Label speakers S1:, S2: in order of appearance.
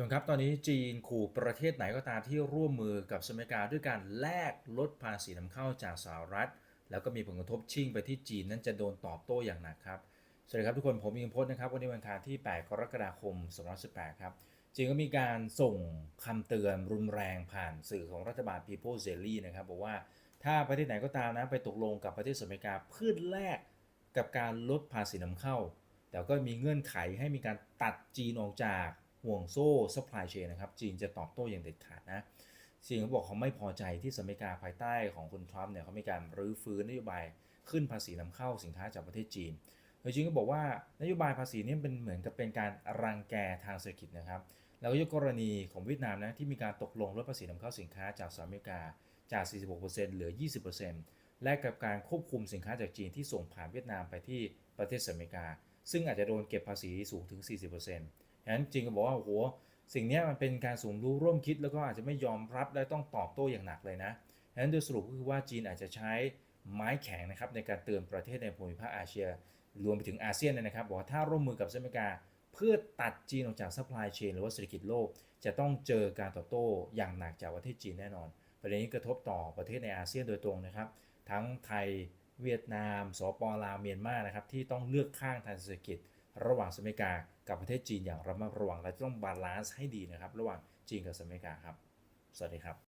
S1: ส่วนครับ ตอนนี้จีนขู่ประเทศไหนก็ตามที่ร่วมมือกับสหรัฐอเมริกาด้วยการแลกลดภาษีนำเข้าจากสหรัฐ แล้วก็มีผลกระทบชิ่งไปที่จีนนั้นจะโดนตอบโต้อย่างหนักครับ สวัสดีครับทุกคน ผมมีคำพจน์นะครับ วันนี้วันอังคารที่ 8 กรกฎาคม 2018 ครับ จีนก็มีการส่งคำเตือนรุนแรงผ่านสื่อของรัฐบาล People z e l y นะครับบอกว่าถ้าประเทศไหนก็ตามนะไปตกลงกับประเทศสหรัฐอเมริกาเพื่อแลกกับการลดภาษีนำเข้า แต่ก็มีเงื่อนไขให้มีการตัดจีนออกจาก ห่วงโซ่ supply chain นะครับ จีนจะตอบโต้อย่างเด็ดขาดนะจีนเขาบอกเขาไม่พอใจที่สหรัฐอเมริกาภายใต้ของคุณทรัมป์เนี่ยเขามีการรื้อฟื้นนโยบายขึ้นภาษีนำเข้าสินค้าจากประเทศจีนโดยจีนก็บอกว่านโยบายภาษีนี้เป็นเหมือนกับเป็นการรังแกทางเศรษฐกิจนะครับ แล้วก็ยกกรณีของเวียดนามนะที่มีการตกลงลดภาษีนำเข้าสินค้าจากสหรัฐอเมริกาจาก 46%เหลือ 20%และกับการควบคุมสินค้าจากจีนที่ส่งผ่านเวียดนามไปที่ประเทศสหรัฐอเมริกา ซึ่งอาจจะโดนเก็บภาษีสูงถึง 40% นั้นจีนก็บอกว่าโอ้โหสิ่งนี้มันเป็นการสูงรู้ร่วมคิดแล้วก็อาจจะไม่ยอมรับและต้องตอบโต้อย่างหนักเลยนะฉะนั้นโดยสรุปก็คือว่าจีนอาจจะใช้ไม้แข็งนะครับในการเตือนประเทศในภูมิภาคอาเซียนรวมไปถึงอาเซียนเลยนะครับบอกว่าถ้าร่วมมือกับสหรัฐอเมริกา เพื่อตัดจีนออกจากซัพพลายเชนหรือว่าเศรษฐกิจโลก จะต้องเจอการตอบโต้อย่างหนักจากประเทศจีนแน่นอน ประเด็นนี้กระทบต่อประเทศในอาเซียนโดยตรงนะครับ ทั้งไทยเวียดนาม สปลาวเมียนมานะครับที่ต้องเลือกข้างทางเศรษฐกิจ ระหว่างสหรัฐอเมริกากับประเทศจีนอย่างระมัดระวังและต้องบาลานซ์ให้ดีนะครับ ระหว่างจีนกับสหรัฐอเมริกาครับ สวัสดีครับ